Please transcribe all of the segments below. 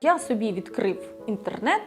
я собі відкрив інтернет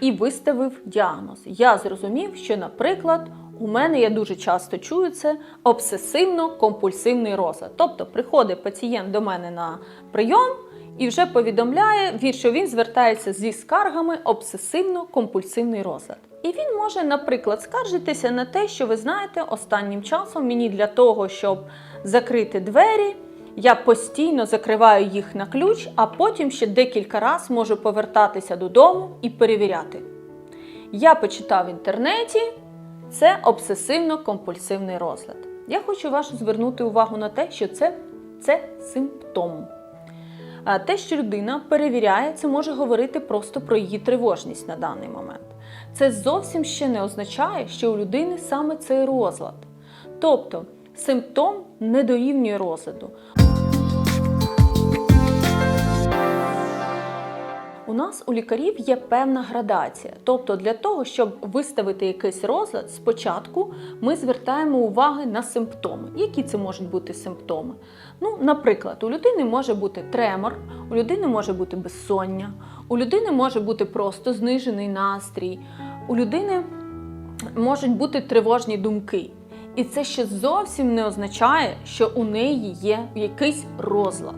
і виставив діагноз. Я зрозумів, що, наприклад, у мене я дуже часто чую це обсесивно-компульсивний розлад. Тобто приходить пацієнт до мене на прийом і вже повідомляє, що він звертається зі скаргами обсесивно-компульсивний розлад. І він може, наприклад, скаржитися на те, що ви знаєте, останнім часом мені для того, щоб закрити двері, я постійно закриваю їх на ключ, а потім ще декілька разів можу повертатися додому і перевіряти. Я почитав в інтернеті, це обсесивно-компульсивний розлад. Я хочу вашу звернути увагу на те, що це, це симптом. А Те, що людина перевіряє, це може говорити просто про її тривожність на даний момент. Це зовсім ще не означає, що у людини саме цей розлад. Тобто симптом не дорівнює розладу. У нас у лікарів є певна градація. Тобто, для того, щоб виставити якийсь розлад, спочатку ми звертаємо увагу на симптоми. Які це можуть бути симптоми? Ну, наприклад, у людини може бути тремор, у людини може бути безсоння, у людини може бути просто знижений настрій, у людини можуть бути тривожні думки. І це ще зовсім не означає, що у неї є якийсь розлад.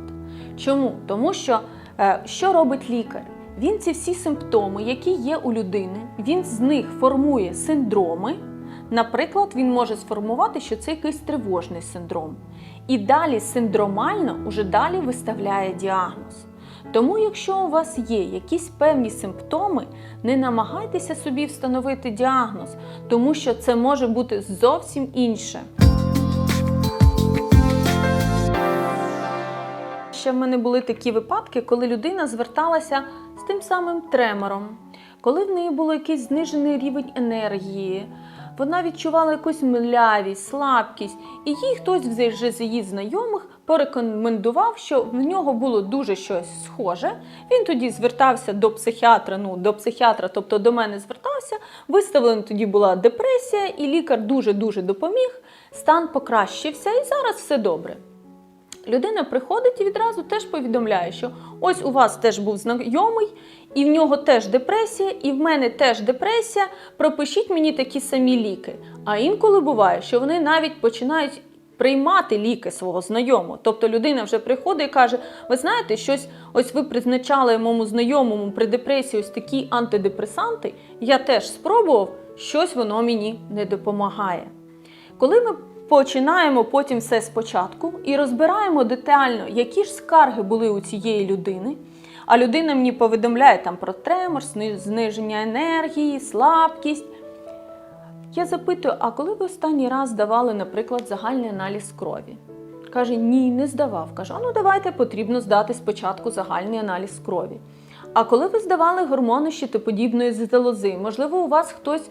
Чому? Тому що е, що робить лікар? Він ці всі симптоми, які є у людини, він з них формує синдроми. Наприклад, він може сформувати, що це якийсь тривожний синдром. І далі синдромально уже далі виставляє діагноз. Тому, якщо у вас є якісь певні симптоми, не намагайтеся собі встановити діагноз, тому що це може бути зовсім інше. Ще в мене були такі випадки, коли людина зверталася з тим самим тремором, коли в неї було якийсь знижений рівень енергії, вона відчувала якусь млявість, слабкість, і їй хтось вже з її знайомих порекомендував, що в нього було дуже щось схоже. Він тоді звертався до психіатра, ну до психіатра, тобто до мене звертався. Виставлена тоді була депресія, і лікар дуже-дуже допоміг. Стан покращився, і зараз все добре. Людина приходить і відразу теж повідомляє, що ось у вас теж був знайомий, і в нього теж депресія, і в мене теж депресія. Пропишіть мені такі самі ліки. А інколи буває, що вони навіть починають приймати ліки свого знайомого. Тобто людина вже приходить і каже: Ви знаєте, щось ось ви призначали моєму знайомому при депресії ось такі антидепресанти. Я теж спробував, щось воно мені не допомагає. Коли ми починаємо потім все спочатку і розбираємо детально, які ж скарги були у цієї людини. А людина мені повідомляє там про тремор, зниження енергії, слабкість. Я запитую, а коли ви останній раз здавали, наприклад, загальний аналіз крові? Каже, ні, не здавав. Кажу, а ну давайте потрібно здати спочатку загальний аналіз крові. А коли ви здавали гормони щитоподібної залози, можливо, у вас хтось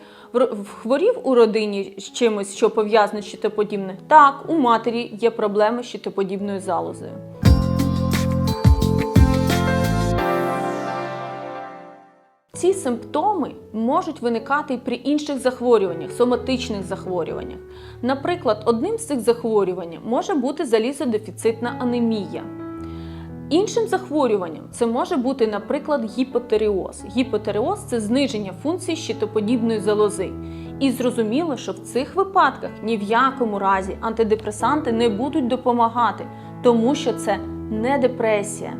хворів у родині з чимось, що пов'язане з щитоподібним? Так, у матері є проблеми з щитоподібною залозою. Ці симптоми можуть виникати і при інших захворюваннях, соматичних захворюваннях. Наприклад, одним з цих захворювань може бути залізодефіцитна анемія. Іншим захворюванням це може бути, наприклад, гіпотереоз. Гіпотереоз це зниження функції щитоподібної залози. І зрозуміло, що в цих випадках ні в якому разі антидепресанти не будуть допомагати, тому що це не депресія.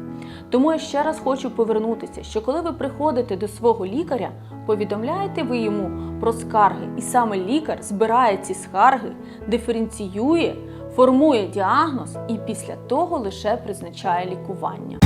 Тому я ще раз хочу повернутися, що коли ви приходите до свого лікаря, повідомляєте ви йому про скарги, і саме лікар збирає ці скарги, диференціює, формує діагноз і після того лише призначає лікування.